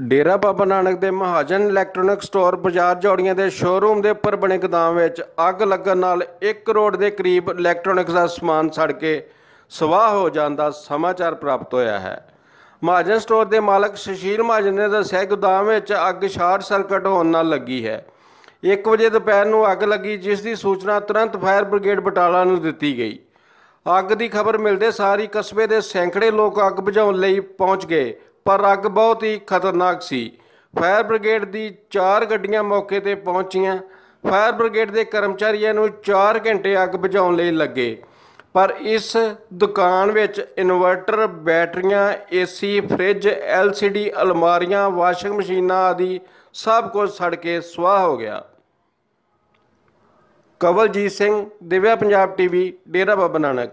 ਡੇਰਾ ਬਾਬਾ ਨਾਨਕ ਦੇ Mahajan electronic store ਬਾਜ਼ਾਰ ਜੌੜੀਆਂ ਦੇ ਸ਼ੋਰੂਮ ਦੇ ਉੱਪਰ ਬਣੇ ਗੋਦਾਮ ਵਿੱਚ ਅੱਗ ਲੱਗਣ ਨਾਲ 1 ਕਰੋੜ ਦੇ ਕਰੀਬ ਇਲੈਕਟ੍ਰੋਨਿਕਸ ਦਾ ਸਮਾਨ ਸੜ ਕੇ ਸਵਾਹ ਹੋ ਜਾਣ ਦਾ ਸਮਾਚਾਰ ਪ੍ਰਾਪਤ ਹੋਇਆ ਹੈ। ਮਹਾਜਨ ਸਟੋਰ ਦੇ ਮਾਲਕ ਸੁਸ਼ੀਲ ਮਹਾਜਨ ਨੇ ਦੱਸਿਆ ਕਿ ਗੋਦਾਮ ਵਿੱਚ ਅੱਗ ਸ਼ਾਰਟ ਸਰਕਟ ਹੋਣ ਨਾਲ ਲੱਗੀ ਹੈ। 1 ਵਜੇ ਦੁਪਹਿਰ ਨੂੰ ਅੱਗ ਲੱਗੀ, ਜਿਸ ਦੀ ਸੂਚਨਾ ਤੁਰੰਤ ਫਾਇਰ ਬ੍ਰਿਗੇਡ ਬਟਾਲਾ ਨੂੰ ਦਿੱਤੀ ਗਈ। ਅੱਗ ਦੀ ਖਬਰ ਮਿਲਦੇ ਸਾਰ ਹੀ ਕਸਬੇ ਦੇ ਸੈਂਕੜੇ ਲੋਕ ਅੱਗ ਬੁਝਾਉਣ ਲਈ ਪਹੁੰਚ ਗਏ। ਪਰ ਅੱਗ ਬਹੁਤ ਹੀ ਖਤਰਨਾਕ ਸੀ। ਫਾਇਰ ਬ੍ਰਿਗੇਡ ਦੀ 4 ਗੱਡੀਆਂ ਮੌਕੇ ਤੇ ਪਹੁੰਚੀਆਂ। ਫਾਇਰ ਬ੍ਰਿਗੇਡ ਦੇ ਕਰਮਚਾਰੀਆਂ ਨੂੰ 4 ਘੰਟੇ ਅੱਗ ਬੁਝਾਉਣ ਲਈ ਲੱਗੇ। ਪਰ ਇਸ ਦੁਕਾਨ ਵਿੱਚ ਇਨਵਰਟਰ, ਬੈਟਰੀਆਂ, ਏਸੀ, ਫ੍ਰਿਜ, ਐਲਸੀਡੀ, ਅਲਮਾਰੀਆਂ, ਵਾਸ਼ਿੰਗ ਮਸ਼ੀਨਾਂ ਆਦਿ ਸਭ ਕੁਝ ਸੜ ਕੇ ਸੁਆਹ ਹੋ ਗਿਆ। ਕਵਲਜੀਤ ਸਿੰਘ, ਦਿਵਿਆ ਪੰਜਾਬ ਟੀਵੀ, ਡੇਰਾ ਬਾਬਾ ਨਾਨਕ।